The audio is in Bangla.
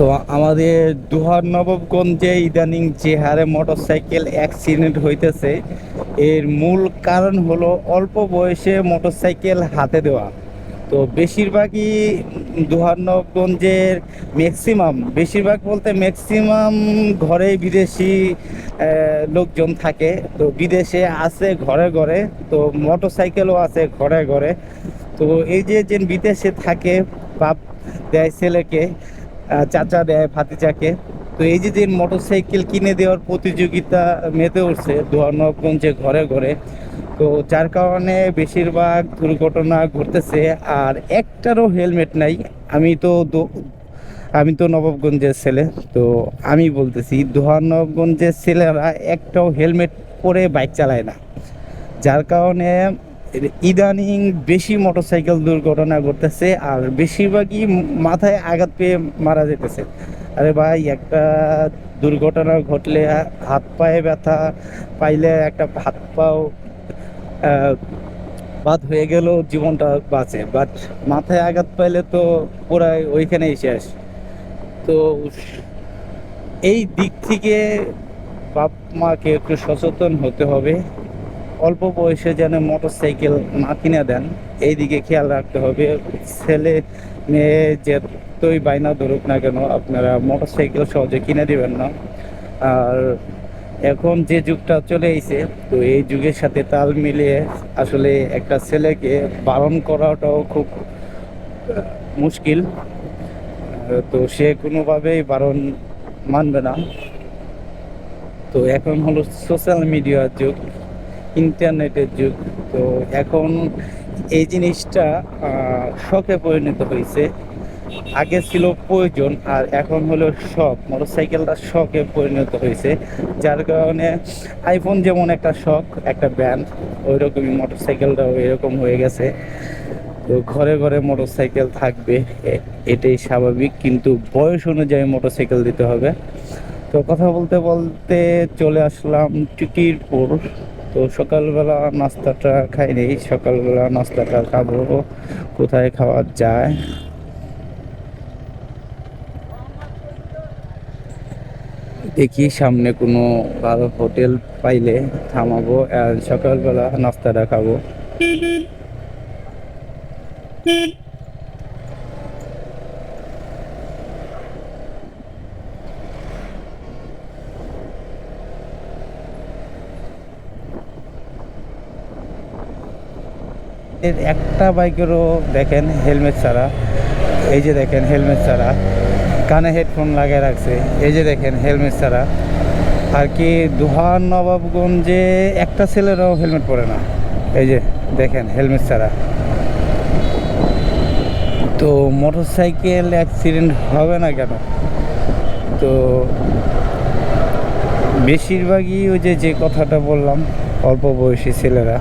তো আমাদের দুহার নবাবগঞ্জে ইদানিং যে হারে মোটরসাইকেল অ্যাক্সিডেন্ট হইতেছে, এর মূল কারণ হলো অল্প বয়সে মোটরসাইকেল হাতে দেওয়া। তো বেশিরভাগই দুহার নবাবগঞ্জের ম্যাক্সিমাম বেশিরভাগ বলতে ম্যাক্সিমাম ঘরে বিদেশি লোকজন থাকে। তো বিদেশে আছে ঘরে ঘরে, তো মোটরসাইকেলও আছে ঘরে ঘরে। তো এই যে যে বিদেশে থাকে বাপ দেয় ছেলেকে চাচা দেয় ফাতিচাকে তো এই যে যে মোটরসাইকেল কিনে দেওয়ার প্রতিযোগিতা মেতে উঠছে দুয়ারনগঞ্জে ঘরে ঘরে, তো যার কারণে বেশিরভাগ দুর্ঘটনা ঘটতেছে। আর একটারও হেলমেট নাই। আমি তো আমি তো নবাবগঞ্জের ছেলে, তো আমি বলতেছি দুহারনগঞ্জের ছেলেরা একটাও হেলমেট পরে বাইক চালায় না। যার কারণে ইদানিং বেশি মোটরসাইকেল দুর্ঘটনা ঘটতেছে আর বেশিরভাগই মাথায় আঘাত পেয়ে মারা যেতেছে। আরে ভাই, একটা দুর্ঘটনা ঘটলে হাত পায়ে ব্যথা পাইলে একটা হাত পাও বাদ হয়ে গেল জীবনটা বাঁচে। বাট মাথায় আঘাত পাইলে তো পুরাই ওইখানেই শেষ। তো এই দিক থেকে বাপ মাকে একটু সচেতন হতে হবে। অল্প বয়সে যেন মোটর সাইকেল না কিনে দেন এই দিকে খেয়াল রাখতে হবে। ছেলে, মেয়ে যেতই বাইনা ধরুক না কেন, আপনারা মোটর সাইকেল সহজে কিনে দিবেন না। আর এখন যে যুগটা চলে এসেছে তো এই যুগের সাথে তাল মিলিয়ে আসলে একটা ছেলেকে বারণ করাটাও খুব মুশকিল। তো সে কোনোভাবেই বারণ মানবে না। তো এখন হলো সোশ্যাল মিডিয়ার যুগ। ইন্টারনেটের যুগ। তো এখন এই জিনিসটা শখে পরিণত হয়েছে। আগে ছিল প্রয়োজন আর এখন হলো শখ। মোটরসাইকেলটা শখে পরিণত হয়েছে। যার কারণে আইফোন যেমন একটা শখ, একটা ব্যান্ড ওই রকমই মোটরসাইকেলটাও এরকম হয়ে গেছে। তো ঘরে ঘরে মোটরসাইকেল থাকবে এটাই স্বাভাবিক। কিন্তু বয়স অনুযায়ী মোটরসাইকেল দিতে হবে। তো কথা বলতে বলতে চলে আসলাম চুকিরপুর। তো সকালবেলা নাস্তাটা খাই নেই সকালবেলা নাস্তাটা খাব। কোথায় খাওয়া যায়? দেখি সামনে কোনো ভালো হোটেল পাইলে থামাবো আর সকালবেলা নাস্তাটা খাব। একটা বাইকেরও দেখেন হেলমেট ছাড়া। এই যে দেখেন হেলমেট ছাড়া। কানে হেডফোন লাগিয়ে রাখছে। এই যে দেখেন হেলমেট ছাড়া। আর কি দুহার নবাবগঞ্জে একটা ছেলেরাও হেলমেট পরে না। এই যে দেখেন হেলমেট ছাড়া। তো মোটরসাইকেল অ্যাক্সিডেন্ট হবে না কেন? তো বেশিরভাগই ওই যে যে কথাটা বললাম, অল্প বয়সী ছেলেরা।